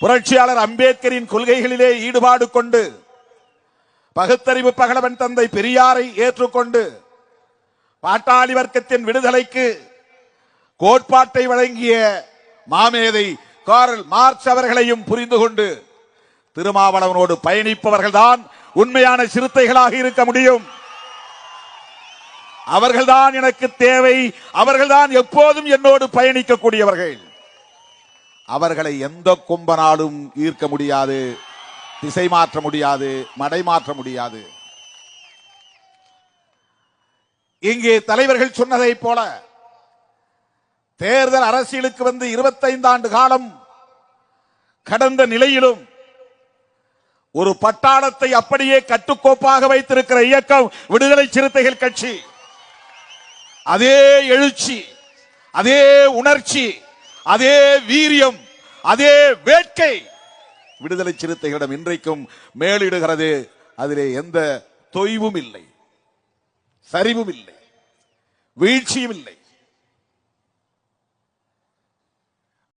புரட்சியாளர் அம்பேத்கரின் கொள்கைகளிலே ஈடுபாடு கொண்டு பகுத்தறிவு பகலவன் தந்தை பெரியாரை ஏற்றுக்கொண்டு பாட்டாளி வர்க்கத்தின் விடுதலைக்கு கோட்பாட்டை வழங்கிய மாமேதை காரல் மார்க்ஸ் அவர்களையும் புரிந்து கொண்டு திருமாவளவனோடு பயணிப்பவர்கள்தான் உண்மையான சிறுத்தைகளாக இருக்க முடியும். அவர்கள்தான் எனக்கு தேவை அவர்கள்தான் எப்போதும் என்னோடு பயணிக்கக்கூடியவர்கள். அவர்களை எந்த கும்பனாலும் ஈர்க்க முடியாது திசை மாற்ற முடியாது மடை மாற்ற முடியாது. இங்கே தலைவர்கள் சொன்னதை போல தேர்தல் அரசியலுக்கு வந்து 25 ஆண்டு காலம் கடந்த நிலையிலும் ஒரு பட்டாளத்தை அப்படியே கட்டுக்கோப்பாக வைத்திருக்கிற இயக்கம் விடுதலை சிறுத்தைகள் கட்சி. அதே எழுச்சி அதே உணர்ச்சி அதே வீரியம் அதே வேட்கை விடுதலை சிறுத்தைகளிடம் இன்றைக்கும் மேலிடுகிறது. அதிலே எந்த தொய்வும் இல்லை சரிவும் இல்லை வீழ்ச்சியும் இல்லை.